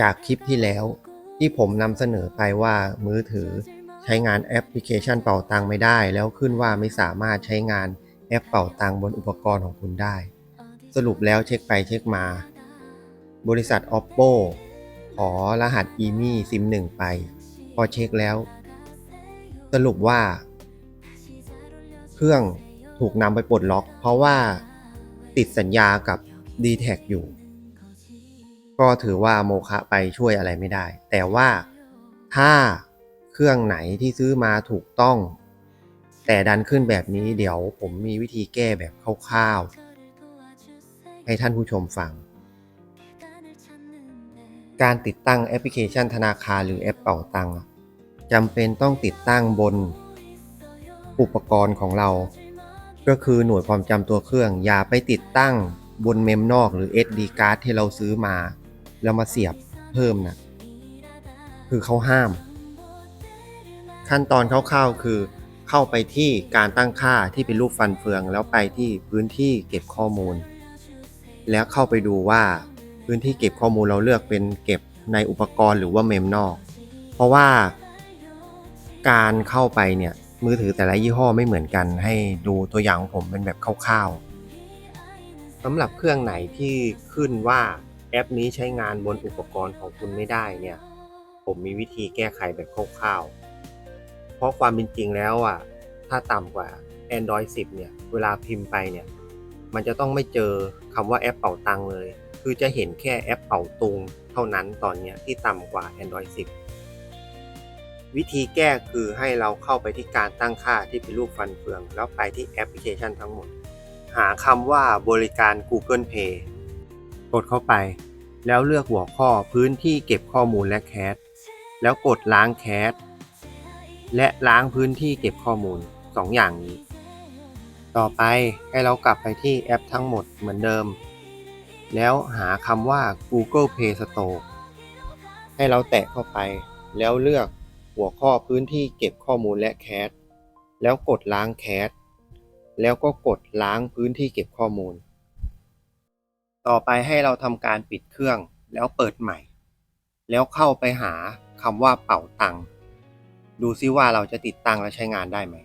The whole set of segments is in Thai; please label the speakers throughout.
Speaker 1: จากคลิปที่แล้วที่ผมนำเสนอไปว่ามือถือใช้งานแอปพลิเคชันเป่าตังไม่ได้ แล้วขึ้นว่าไม่สามารถใช้งานแอปเป่าตังบนอุปกรณ์ของคุณได้ สรุปแล้วเช็คไปเช็คมา บริษัท oppo ขอรหัส EMI SIM 1 ไป พอเช็คแล้ว สรุปว่า เครื่องถูกนำไปปลดล็อก เพราะว่าติดสัญญากับ d t แทอยู่ ก็ถือว่าโมคะไปช่วยอะไรไม่ได้ แต่ว่าถ้าเครื่องไหนที่ซื้อมาถูกต้อง แต่ดันขึ้นแบบนี้เดี๋ยวผมมีวิธีแก้แบบคร่าวๆ ให้ท่านผู้ชมฟัง การติดตั้งแอปพลิเคชันธนาคารหรือแอปเป่าตังค์จำเป็นต้องติดตั้งบนอุปกรณ์ของเรา ก็คือหน่วยความจำตัวเครื่อง อย่าไปติดตั้งบนเมมนอกหรือ SD card ที่เราซื้อมา แล้วมาเสียบเพิ่มนะคือเขาห้าม ขั้นตอนคร่าวๆคือเข้าไปที่การตั้งค่าที่เป็นรูปฟันเฟือง แล้วไปที่พื้นที่เก็บข้อมูล แล้วเข้าไปดูว่าพื้นที่เก็บข้อมูลเราเลือกเป็นเก็บในอุปกรณ์หรือว่าเมมนอก เพราะว่าการเข้าไปเนี่ยมือถือแต่ละยี่ห้อไม่เหมือนกัน ให้ดูตัวอย่างของผมเป็นแบบคร่าวๆสำหรับเครื่องไหนที่ขึ้นว่า แอปนี้ใช้งานบนอุปกรณ์ของคุณไม่ได้เนี่ย ผมมีวิธีแก้ไขแบบคร่าวๆ เพราะความเป็นจริงแล้วอะ ถ้าต่ำกว่า Android 10 เนี่ย เวลาพิมพ์ไปเนี่ย มันจะต้องไม่เจอคำว่าแอปเป่าตังเลย คือจะเห็นแค่แอปเป่าตุง เท่านั้นตอนนี้ที่ต่ำกว่า Android 10 วิธีแก้คือให้เราเข้าไปที่การตั้งค่าที่เป็นรูปฟันเฟือง แล้วไปที่แอปพลิเคชันทั้งหมด หาคำว่าบริการ Google Pay กดเข้าไป แล้วเลือกหัวข้อพื้นที่เก็บข้อมูลและแคชแล้วกดล้างแคชและล้างพื้นที่เก็บข้อมูล 2 อย่างนี้ ต่อไปให้เรากลับไปที่แอปทั้งหมดเหมือนเดิม แล้วหาคำว่า Google Play Store ให้เราแตะเข้าไป แล้วเลือกหัวข้อพื้นที่เก็บข้อมูลและแคชแล้วกดล้างแคชแล้วก็กดล้างพื้นที่เก็บข้อมูล ต่อไปให้เราทำการปิดเครื่องแล้วเปิดใหม่ แล้วเข้าไปหาคำว่าเป่าตังค์ดูซิว่าเราจะติดตั้งและใช้งานได้ไหม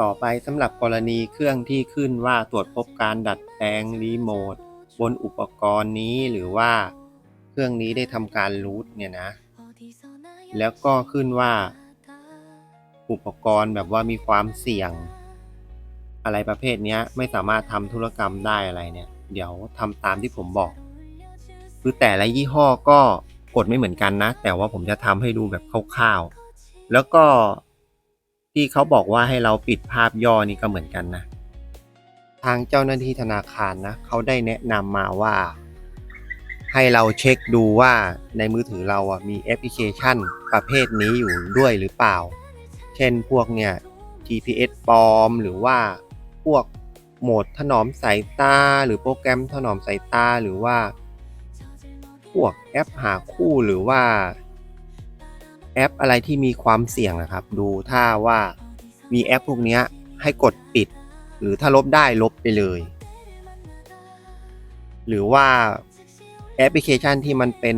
Speaker 1: ต่อไปสำหรับกรณีเครื่องที่ขึ้นว่าตรวจพบการดัดแปลงรีโมทบนอุปกรณ์นี้หรือว่าเครื่องนี้ได้ทำการรูทเนี่ยนะ แล้วก็ขึ้นว่า อุปกรณ์แบบว่ามีความเสี่ยง อะไรประเภทนี้ไม่สามารถทำธุรกรรมได้อะไรเนี่ย เดี๋ยวทำตามที่ผมบอกคือแต่ละยี่ห้อก็กดไม่เหมือนกันนะ แต่ว่าผมจะทำให้ดูแบบคร่าวๆ แล้วก็ที่เขาบอกว่าให้เราปิดภาพย่อนี่ก็เหมือนกันนะ ทางเจ้าหน้าที่ธนาคารนะเขาได้แนะนำมาว่า ให้เราเช็คดูว่าในมือถือเราอะมีแอปพลิเคชันประเภทนี้อยู่ด้วยหรือเปล่า เช่นพวกเนี่ย GPS ปลอมหรือว่า พวกโหมดถนอมสายตา หรือโปรแกรมถนอมสายตาหรือว่า พวกแอปหาคู่หรือว่า แอปอะไรที่มีความเสี่ยงนะครับ ดูถ้าว่ามีแอปพวกนี้ให้กดปิด หรือถ้าลบได้ลบไปเลย หรือว่าแอปพลิเคชันที่มันเป็น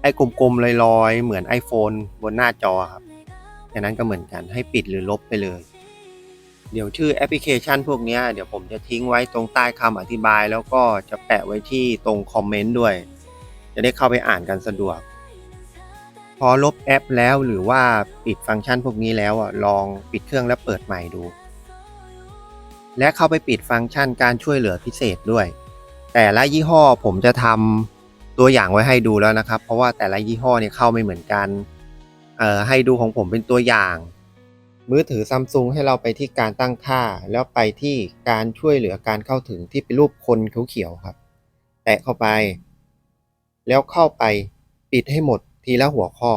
Speaker 1: ไอ้กลมๆลอยๆ เหมือน iPhone บนหน้าจอครับอันนั้นก็เหมือนกันให้ปิดหรือลบไปเลย เดี๋ยวชื่อแอปพลิเคชันพวกนี้เดี๋ยวผมจะทิ้งไว้ตรงใต้คำอธิบาย แล้วก็จะแปะไว้ที่ตรงคอมเมนต์ด้วย จะได้เข้าไปอ่านกันสะดวก พอลบแอปแล้วหรือว่าปิดฟังก์ชันพวกนี้แล้วอะลองปิดเครื่องแล้วเปิดใหม่ดู และเข้าไปปิดฟังก์ชันการช่วยเหลือพิเศษด้วย แต่ละยี่ห้อผมจะทำตัวอย่างไว้ให้ดูแล้วนะครับ เพราะว่าแต่ละยี่ห้อเนี่ยเข้าไม่เหมือนกันเอ่อให้ดูของผมเป็นตัวอย่าง มือถือซัมซุงให้เราไปที่การตั้งค่า แล้วไปที่การช่วยเหลือการเข้าถึงที่เป็นรูปคนเขียวๆครับ แตะเข้าไป แล้วเข้าไปปิดให้หมดทีละหัวข้อ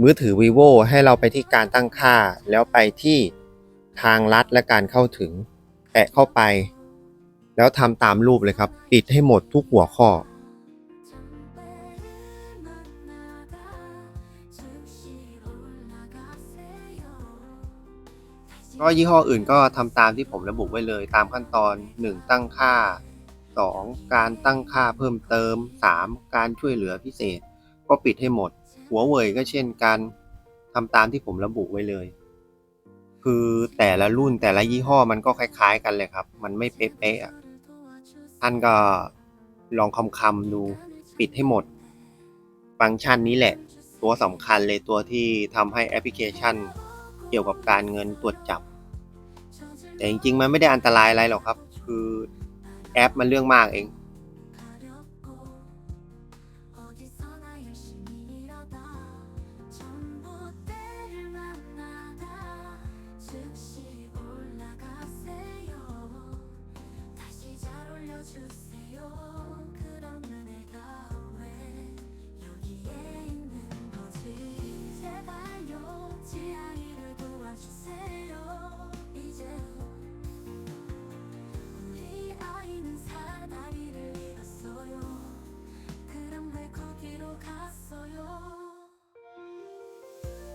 Speaker 1: มือถือ vivo ให้เราไปที่การตั้งค่า แล้วไปที่ทางลัดและการเข้าถึง แตะเข้าไป แล้วทำตามรูปเลยครับ ปิดให้หมดทุกหัวข้อ ก็ยี่ห้ออื่นก็ทำตามที่ผมระบุไว้เลยตามขั้นตอน 1. ตั้งค่า 2. การตั้งค่าเพิ่มเติม 3. การช่วยเหลือพิเศษ ก็ปิดให้หมด หัวเว่ยก็เช่นกันทำตามที่ผมระบุไว้เลย คือแต่ละรุ่นแต่ละยี่ห้อมันก็คล้าย ๆ กันเลยครับ มันไม่เป๊ะๆท่านก็ลองคำคำๆดูปิดให้หมด ฟังก์ชันนี้แหละ ตัวสำคัญเลยตัวที่ทำให้แอปพลิเคชัน เกี่ยวกับการเงินตรวจจับ แต่จริงๆมันไม่ได้อันตรายอะไรหรอกครับ คือแอปมันเรื่องมากเอง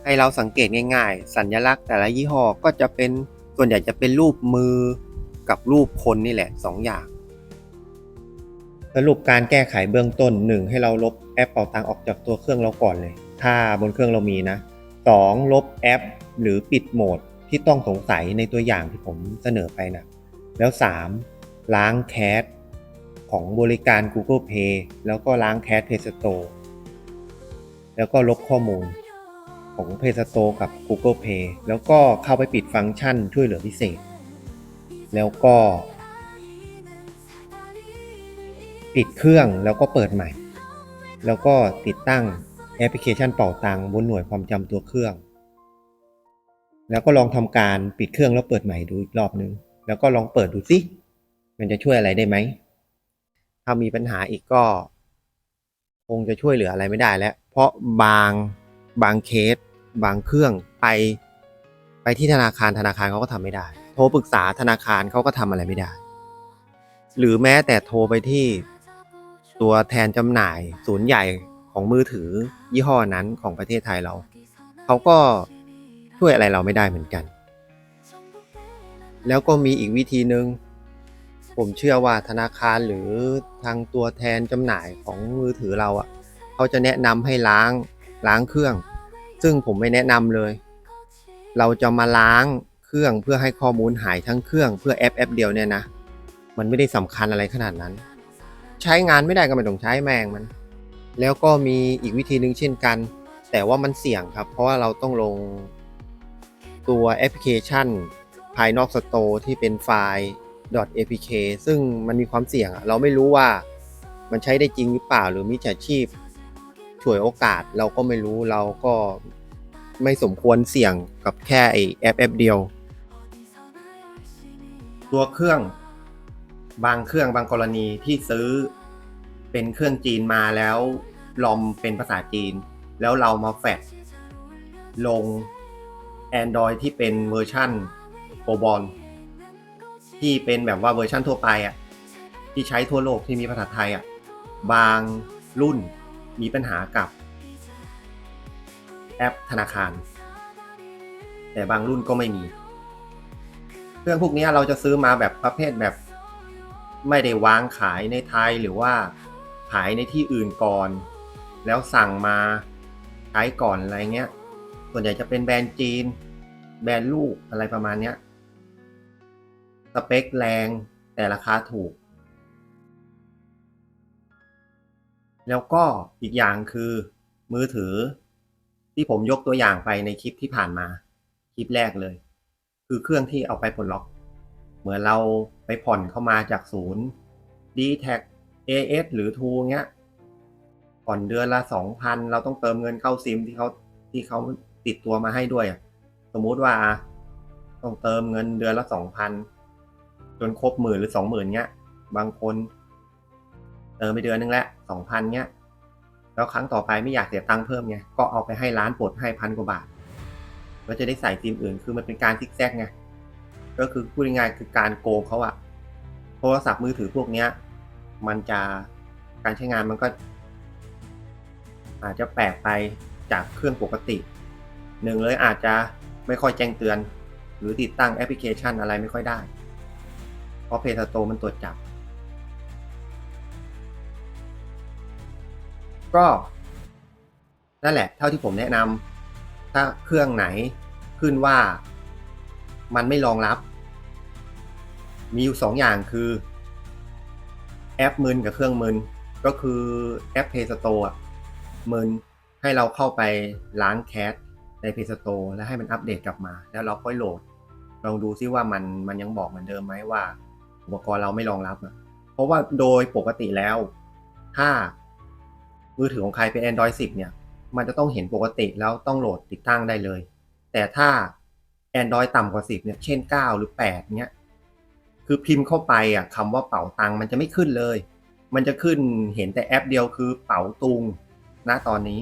Speaker 1: ให้เราสังเกตง่าย ๆ สัญลักษณ์แต่ละยี่ห้อก็จะเป็นส่วนใหญ่จะเป็นรูปมือกับรูปคนนี่แหละสองอย่างสรุปการแก้ไขเบื้องต้น 1. ให้เราลบแอปเป่าตังออกจากตัวเครื่องเราก่อนเลย ถ้าบนเครื่องเรามีนะ 2. ลบแอป หรือปิดโหมดที่ต้องสงสัยในตัวอย่างที่ผมเสนอไปนะแล้ว 3. ล้างแคชของบริการ Google Pay แล้วก็ล้างแคช Play Store แล้วก็ลบข้อมูล ของ Play Store กับ Google Play แล้วก็เข้าไปปิดฟังก์ชันช่วยเหลือพิเศษ แล้วก็ ปิดเครื่องแล้วก็เปิดใหม่ แล้วก็ติดตั้งแอปพลิเคชันเป่าตังบนหน่วยความจำตัวเครื่อง แล้วก็ลองทำการปิดเครื่องแล้วเปิดใหม่ดูอีกรอบนึง แล้วก็ลองเปิดดูสิมันจะช่วยอะไรได้ไหม ถ้ามีปัญหาอีกก็ คงจะช่วยเหลืออะไรไม่ได้แล้ว เพราะบางบางเคส บางเครื่องไปไปที่ธนาคารธนาคารเขาก็ทำไม่ได้ โทรปรึกษาธนาคารเขาก็ทำอะไรไม่ได้ หรือแม้แต่โทรไปที่ตัวแทนจำหน่ายศูนย์ใหญ่ของมือถือยี่ห้อนั้นของประเทศไทยเราเขาก็ช่วยอะไรเราไม่ได้เหมือนกัน แล้วก็มีอีกวิธีหนึ่งผมเชื่อว่าธนาคารหรือทางตัวแทนจำหน่ายของมือถือเราอะเขาจะแนะนำให้ล้างล้างเครื่อง ซึ่งผมไม่แนะนำเลย เราจะมาล้างเครื่องเพื่อให้ข้อมูลหายทั้งเครื่องเพื่อแอปแอปเดียวเนี่ยนะ มันไม่ได้สำคัญอะไรขนาดนั้น ใช้งานไม่ได้ก็ไม่ต้องใช้แมงมัน แล้วก็มีอีกวิธีหนึ่งเช่นกัน แต่ว่ามันเสี่ยงครับ เพราะว่าเราต้องลงตัวแอปพลิเคชัน ภายนอกสโตร์ที่เป็นไฟล์ .apk ซึ่งมันมีความเสี่ยงเราไม่รู้ว่ามันใช้ได้จริงหรือเปล่าหรือมิจฉาชีพ ฉวยโอกาสเราก็ไม่รู้เราก็ไม่สมควรเสี่ยงกับแค่ไอแอปแอปเดียว ตัวเครื่องบางเครื่องบางกรณีที่ซื้อเป็นเครื่องจีนมาแล้วลอมเป็นภาษาจีน แล้วเรามาแฟดลง Android ที่เป็นเวอร์ชั่นโปรบอลที่เป็นแบบว่าเวอร์ชั่นทั่วไปอะที่ใช้ทั่วโลกที่มีภาษาไทยอะบางรุ่น มีปัญหากับแอปธนาคาร แต่บางรุ่นก็ไม่มี เครื่องพวกนี้เราจะซื้อมาแบบประเภทแบบ ไม่ได้วางขายในไทยหรือว่าขายในที่อื่นก่อน แล้วสั่งมาใช้ก่อนอะไรเงี้ย ส่วนใหญ่จะเป็นแบรนด์จีน แบรนด์ลูกอะไรประมาณเนี้ย สเปคแรงแต่ราคาถูก แล้วก็อีกอย่างคือมือถือที่ผมยกตัวอย่างไปในคลิปที่ผ่านมา คลิปแรกเลย คือเครื่องที่เอาไปปลดล็อก เหมือนเราไปผ่อนเข้ามาจากศูนย์ d t แท็ AS หรือ t ูเงี้ยผ่อนเดือนละสองพันเราต้องเติมเงินเข้าซิมที่เขาที่เขาติดตัวมาให้ด้วย สมมุติว่าต้องเติมเงินเดือนละสองพันจนครบหมื่นหรือสองหมื่นเงี้ย บางคน เติมไปเดือนนึงแล้วสองพันเงี้ย แล้วครั้งต่อไปไม่อยากเสียตังค์เพิ่มไง ก็เอาไปให้ร้านปลดให้พันกว่าบาท ก็จะได้ใส่ซิมอื่น คือมันเป็นการซิกแซกไง ก็คือพูดง่ายๆคือการโกงเขาอะโทรศัพท์มือถือพวกเนี้ย มันจะการใช้งานมันก็ อาจจะแปลกไปจากเครื่องปกติ หนึ่งเลยอาจจะไม่ค่อยแจ้งเตือน หรือติดตั้งแอปพลิเคชันอะไรไม่ค่อยได้ เพราะ Play Store มันตรวจจับ ก็นั่นแหละ เท่าที่ผมแนะนำถ้าเครื่องไหนขึ้นว่ามันไม่รองรับ มีอยู่สองอย่างคือแอปมึนกับเครื่องมึนก็คือแอป Play Store มึนให้เราเข้าไปล้างแคสใน Play Store แล้วให้มันอัปเดตกลับมา แล้วเราค่อยโหลด ลองดูซิว่ามันมันยังบอกเหมือนเดิมไหมว่า อุปกรณ์เราไม่รองรับอะเพราะว่าโดยปกติแล้ว ถ้า มือถือของใครเป็น Android 10 เนี่ย มันจะต้องเห็นปกติแล้วต้องโหลดติดตั้งได้เลย แต่ถ้า Android ต่ำกว่า 10 เนี่ย เช่น 9 หรือ 8 เนี่ย คือพิมพ์เข้าไปอะคำว่าเป๋าตังค์มันจะไม่ขึ้นเลย มันจะขึ้นเห็นแต่แอปเดียวคือเป๋าตุงณตอนนี้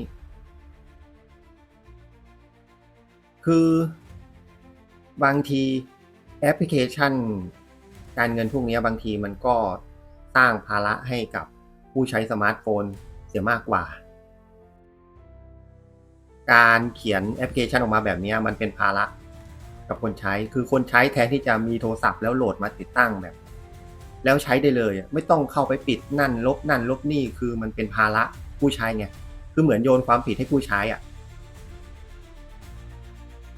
Speaker 1: คือบางทีแอปพลิเคชัน การเงินพวกนี้บางทีมันก็สร้างภาระให้กับผู้ใช้สมาร์ทโฟน เสียมากกว่า การเขียนแอปพลิเคชันออกมาแบบนี้มันเป็นภาระกับคนใช้คือคนใช้แทนที่จะมีโทรศัพท์แล้วโหลดมาติดตั้งแบบ แล้วใช้ได้เลยไม่ต้องเข้าไปปิดนั่นลบนั่นลบนี่คือมันเป็นภาระผู้ใช้ไงคือเหมือนโยนความผิดให้ผู้ใช้อะ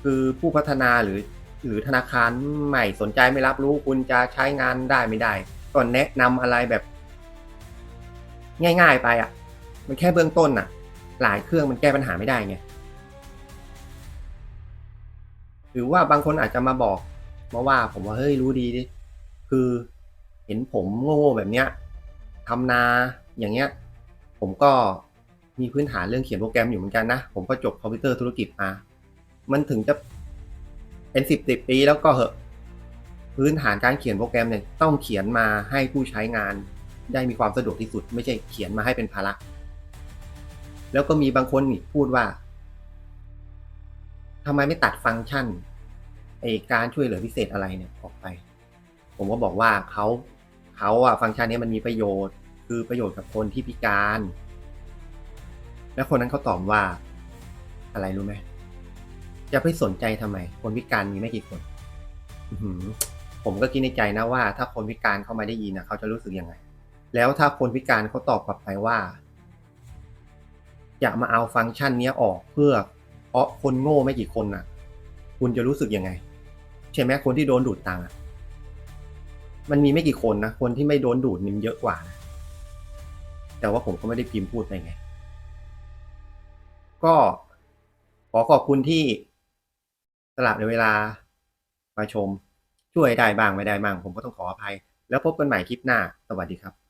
Speaker 1: คือผู้พัฒนาหรือหรือธนาคารใหม่สนใจไม่รับรู้คุณจะใช้งานได้ไม่ได้ก็แนะนำอะไรแบบ ง่าย ๆ ไปอะ มันแค่เบื้องต้นอะ หลายเครื่องมันแก้ปัญหาไม่ได้ไงหรือว่าบางคนอาจจะมาบอกมาว่าผมว่าเฮ้ยรู้ดีดิคือเห็นผมโง่ๆแบบเนี้ยทำนาอย่างเงี้ย ผมก็มีพื้นฐานเรื่องเขียนโปรแกรมอยู่เหมือนกันนะ ผมก็จบคอมพิวเตอร์ธุรกิจมา มันถึงจะเป็นสิบสิบปีแล้วก็เหอะ พื้นฐานการเขียนโปรแกรมเนี่ยต้องเขียนมาให้ผู้ใช้งานได้มีความสะดวกที่สุด ไม่ใช่เขียนมาให้เป็นภาระ แล้วก็มีบางคนอีกพูดว่าทำไมไม่ตัดฟังก์ชันไอการช่วยเหลือพิเศษอะไรเนี่ยออกไป ผมก็บอกว่าเขาเขาอะฟังก์ชันนี้มันมีประโยชน์ คือประโยชน์กับคนที่พิการ แล้วคนนั้นเขาตอบว่าอะไรรู้ไหมจะไปสนใจทำไม คนพิการมีไม่กี่คนผมก็คิดในใจนะว่า ถ้าคนพิการเข้ามาได้ยินนะเขาจะรู้สึกยังไง แล้วถ้าคนพิการเขาตอบกลับไปว่า จะมาเอาฟังก์ชันนี้ออกเพื่อเพราะคนโง่ไม่กี่คนน่ะ คุณจะรู้สึกยังไง ใช่ไหมคนที่โดนดูดตังค์มันมีไม่กี่คนนะคนที่ไม่โดนดูดนี่มเยอะกว่านะแต่ว่าผมก็ไม่ได้พิมพ์พูดไปไง ก็ขอขอบคุณที่สละเวลามาชม ช่วยได้บ้างไม่ได้บ้างผมก็ต้องขออภัย แล้วพบกันใหม่คลิปหน้า สวัสดีครับ